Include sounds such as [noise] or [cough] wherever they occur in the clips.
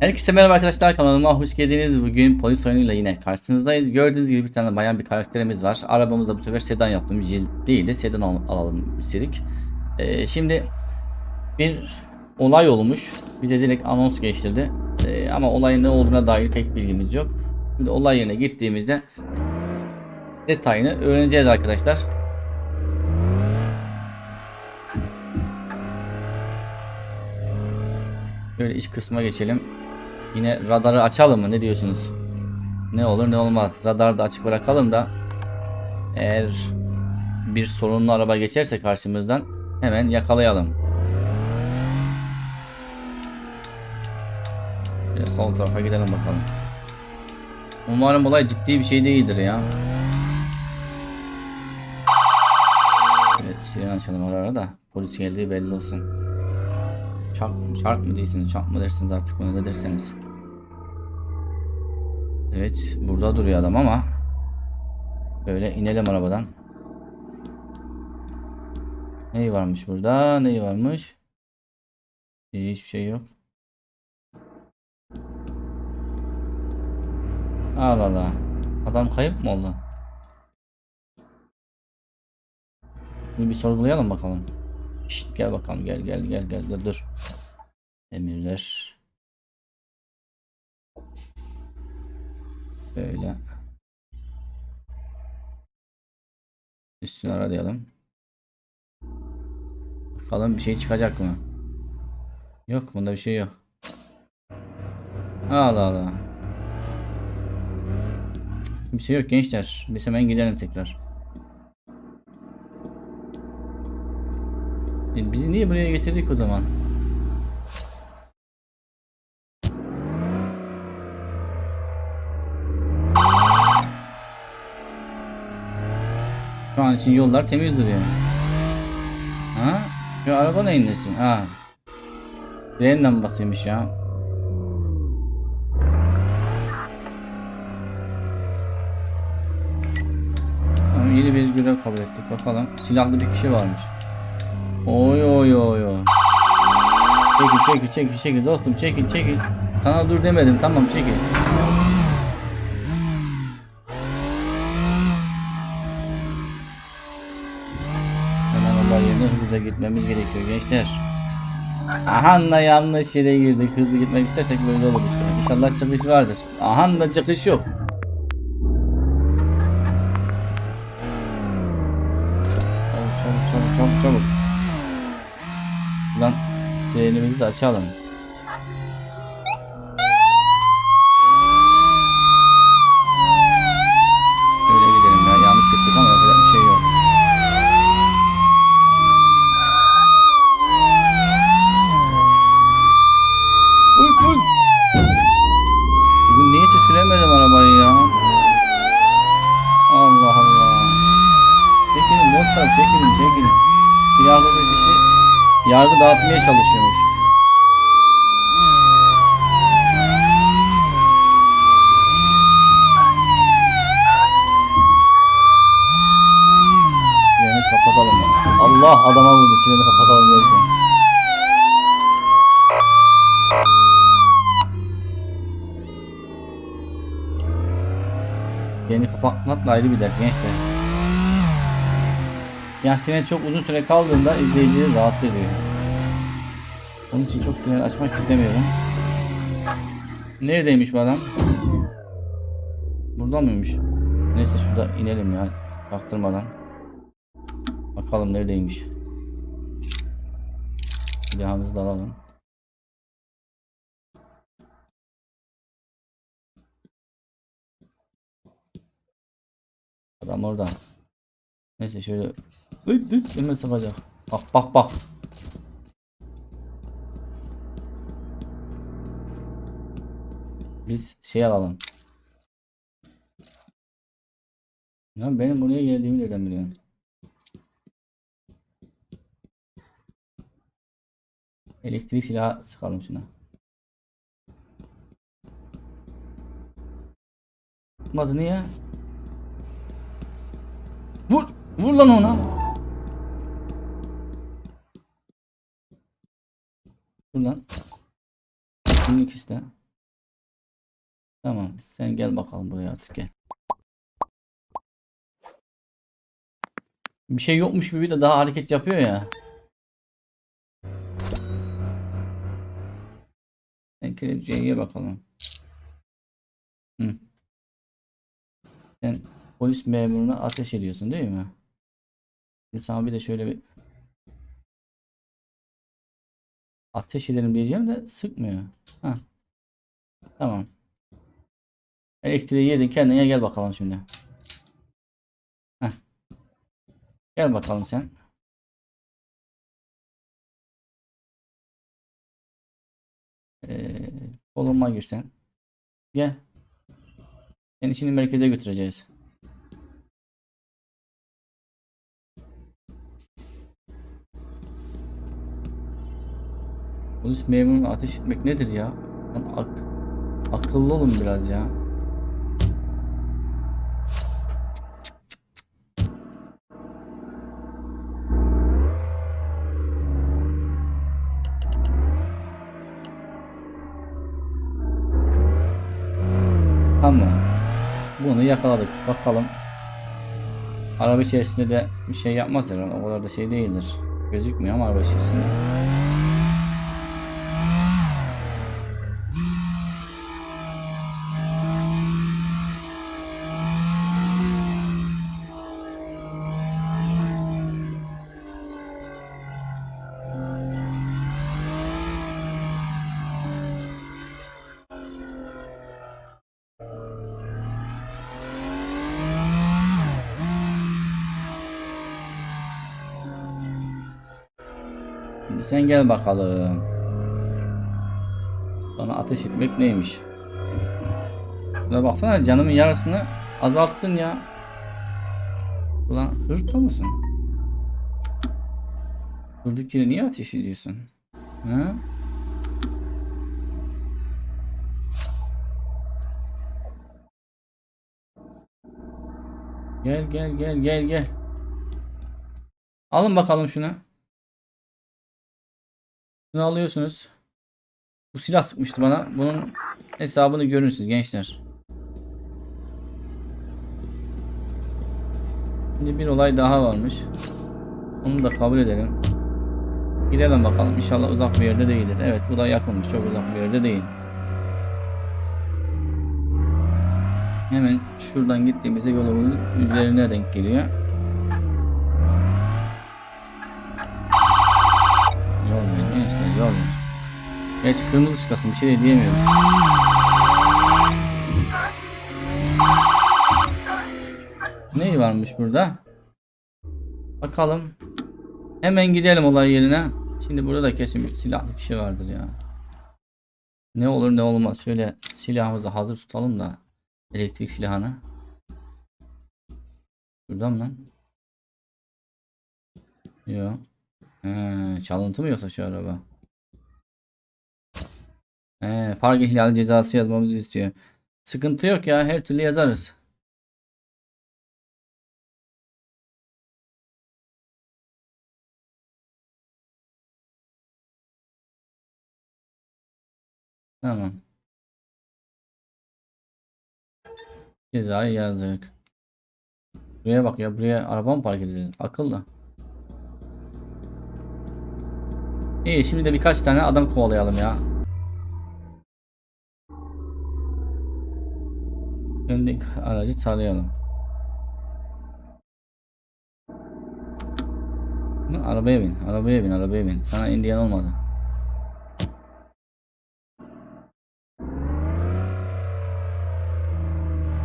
Herkese merhaba arkadaşlar kanalıma hoş geldiniz. Bugün polis oyunuyla yine karşınızdayız. Gördüğünüz gibi bir tane bayan bir karakterimiz var. Arabamızda bu sefer sedan yaptım. Jil değil de sedan al- alalım istedik. Ee, şimdi bir olay olmuş. Bize direkt anons geçtirdi. Ee, ama olayın ne olduğuna dair pek bilgimiz yok. Şimdi olay yerine gittiğimizde detayını öğreneceğiz arkadaşlar. Böyle iç kısma geçelim. Yine radarı açalım mı? Ne diyorsunuz? Ne olur ne olmaz. Radarı da açık bırakalım da eğer bir sorunlu araba geçerse karşımızdan hemen yakalayalım. Şöyle sol tarafa gidelim bakalım. Umarım olay ciddi bir şey değildir ya. Evet, siren açalım ara da polis geldiği belli olsun. Çarp, çarp mı değilsiniz, çarp mı dersiniz artık bunu ne derseniz. Evet, burada duruyor adam ama böyle inelim arabadan. Neyi varmış burada? Neyi varmış? Hiçbir şey yok. Allah Allah. Adam kayıp mı oldu? Şimdi bir sorgulayalım bakalım. Şşt, gel bakalım gel gel gel gel dur dur. Emirler. Böyle. Üstünü arayalım. Bakalım bir şey çıkacak mı? Yok bunda bir şey yok. Allah Allah. Bir şey yok gençler. Biz hemen gidelim tekrar. E, Bizi niye buraya getirdik o zaman? Şu an için yollar temiz duruyor. Ha? Şu araba neyin nesi? Ha. Fren lambasıymış ya. Tamam yeni bir görev kabul ettik. Bakalım. Silahlı bir kişi varmış. Oy oy oy oy. Çekil çekil çekil çekil dostum çekil çekil. Sana dur demedim tamam çekil. Hemen olay yerine hızlıca gitmemiz gerekiyor gençler. Aha da yanlış yere girdik. Hızlı gitmek istersek böyle olur işte. İnşallah çıkış vardır. Aha da çıkış yok. Çabuk çabuk çabuk çabuk çabuk. Lan trenimizi de açalım. Öyle gidelim ya. Yanlış gittik ama yapacak bir şey yok. Uy uy. Bugün niye süremedim arabayı ya? Allah Allah. Çekilin dostlar çekilin çekilin. Silahlı bir kişi yargı dağıtmaya çalışıyormuş. Treni kapatalım. Allah adama vurdu treni kapatalım derken. Treni kapatmak da ayrı bir dert gençler. Yani siren çok uzun süre kaldığında izleyicileri rahatsız ediyor. Onun için çok siren açmak istemiyorum. Neredeymiş bu adam? Burada mıymış? Neyse şurada inelim ya. Çaktırmadan. Bakalım neredeymiş. Silahımızı da alalım. Adam orada. Neyse şöyle Üt üt hemen sapacak. Bak bak bak. Biz şey alalım. Ya benim buraya geldiğimi nereden biliyorsun? Elektrik silahı sıkalım şuna. Tutmadı niye? Vur! Vur lan ona! Dur lan. Bunun ikisi de. Tamam sen gel bakalım buraya artık gel. Bir şey yokmuş gibi de daha hareket yapıyor ya. Sen kelepçeye ye bakalım. Hı. Sen polis memuruna ateş ediyorsun değil mi? Şimdi sana bir de şöyle bir ateş edelim diyeceğim de sıkmıyor. Ha. Tamam. Elektriği yedin kendine gel bakalım şimdi. Heh. Gel bakalım sen. Ee, koluma girsen. Gel. Seni şimdi merkeze götüreceğiz. Polis memuruna ateş etmek nedir ya? Ak- akıllı olun biraz ya. Bunu yakaladık. Bakalım. Araba içerisinde de bir şey yapmaz herhalde. O kadar da şey değildir. Gözükmüyor ama araba içerisinde. Sen gel bakalım. Bana ateş etmek neymiş? Buna baksana canımın yarısını azalttın ya. Ulan hırta mısın? Durduk yere niye ateş ediyorsun? Ha? Gel gel gel gel gel. Alın bakalım şunu. Bunu alıyorsunuz. Bu silah sıkmıştı bana. Bunun hesabını görürsünüz gençler. Şimdi bir olay daha varmış. Onu da kabul edelim. Gidelim bakalım. İnşallah uzak bir yerde değildir. Evet bu da yakınmış. Çok uzak bir yerde değil. Hemen şuradan gittiğimizde yolumuzun üzerine denk geliyor. Geç kırmızı ışıktasın bir şey de diyemiyoruz. Ne varmış burada? Bakalım. Hemen gidelim olay yerine. Şimdi burada da kesin bir silahlı kişi vardır ya. Ne olur ne olmaz. Şöyle silahımızı hazır tutalım da. Elektrik silahını. Buradan lan? Yok. He, çalıntı mı yoksa şu araba? He, park ihlali cezası yazmamızı istiyor. Sıkıntı yok ya her türlü yazarız. Tamam. Cezayı yazdık. Buraya bak ya buraya araba mı park edilir? Akıllı. İyi şimdi de birkaç tane adam kovalayalım ya. Öndeki aracı tarayalım. Arabaya bin, arabaya bin, arabaya bin. Sana indiyen olmadı.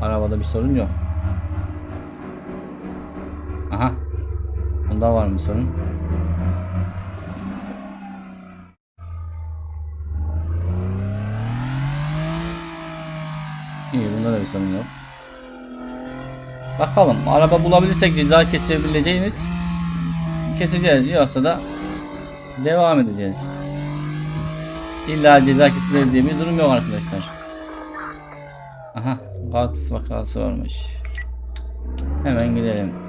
Arabada bir sorun yok. Aha. Bunda var mı sorun? Yok. Bakalım araba bulabilirsek ceza kesebileceğimiz keseceğiz yoksa da devam edeceğiz. İlla ceza kesileceği diye bir durum yok arkadaşlar. Aha kaps vakası varmış. Hemen gidelim.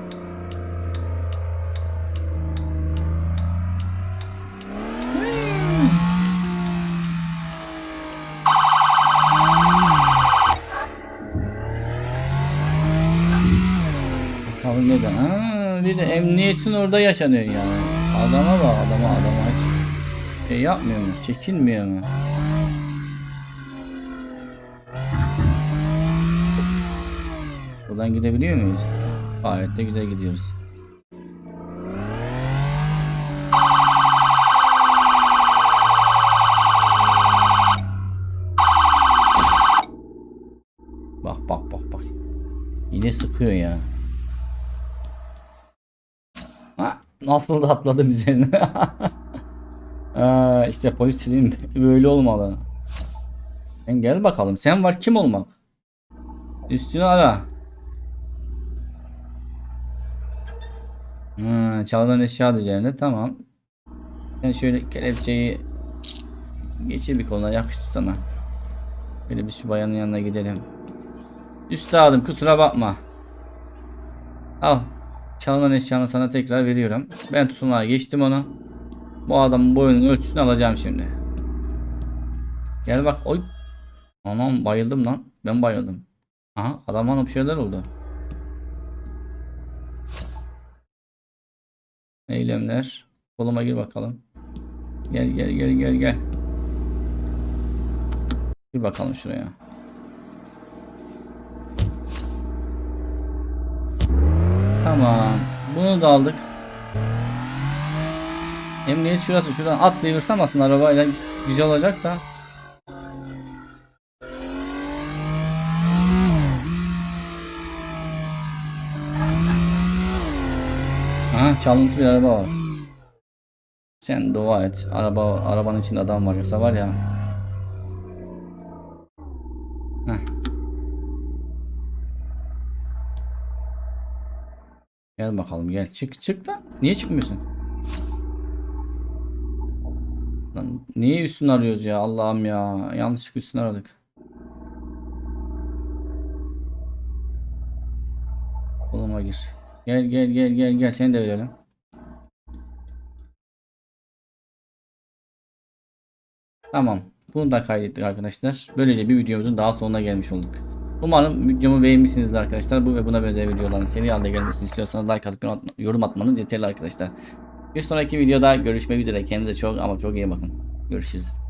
De emniyetin orada yaşanıyor yani. Adama bak adama adama hiç şey yapmıyor mu? Çekinmiyor mu? Buradan gidebiliyor muyuz? Gayet de güzel gidiyoruz. Bak bak bak bak. Yine sıkıyor ya. Ha, nasıl da atladım üzerine. [laughs] Aa, işte polis dediğim böyle olmalı. Sen gel bakalım. Sen var kim olmak? Üstünü ara. Ha, çalınan eşya üzerinde tamam. Sen şöyle kelepçeyi geçir bir koluna yakıştı sana. Böyle bir şu bayanın yanına gidelim. Üstadım kusura bakma. Al. Çalınan eşyanı sana tekrar veriyorum. Ben tutanağa geçtim onu. Bu adamın boyunun ölçüsünü alacağım şimdi. Gel bak. Oy. Anam bayıldım lan. Ben bayıldım. Aha adam hanım bir şeyler oldu. Eylemler. Koluma gir bakalım. Gel gel gel gel gel. Gir bakalım şuraya. Tamam. Bunu da aldık. Emniyet şurası. Şuradan atlayırsam aslında arabayla güzel olacak da. Aha çalıntı bir araba var. Sen dua et. Araba arabanın içinde adam var yoksa var ya. Heh. Gel bakalım gel. Çık çık da. Niye çıkmıyorsun? Lan niye üstünü arıyoruz ya Allah'ım ya. Yanlışlıkla üstünü aradık. Koluma gir. Gel gel gel gel gel seni de verelim. Tamam. Bunu da kaydettik arkadaşlar. Böylece bir videomuzun daha sonuna gelmiş olduk. Umarım videomu beğenmişsinizdir arkadaşlar. Bu ve buna benzer videoların seri halde gelmesini istiyorsanız like atıp yorum atmanız yeterli arkadaşlar. Bir sonraki videoda görüşmek üzere. Kendinize çok ama çok iyi bakın. Görüşürüz.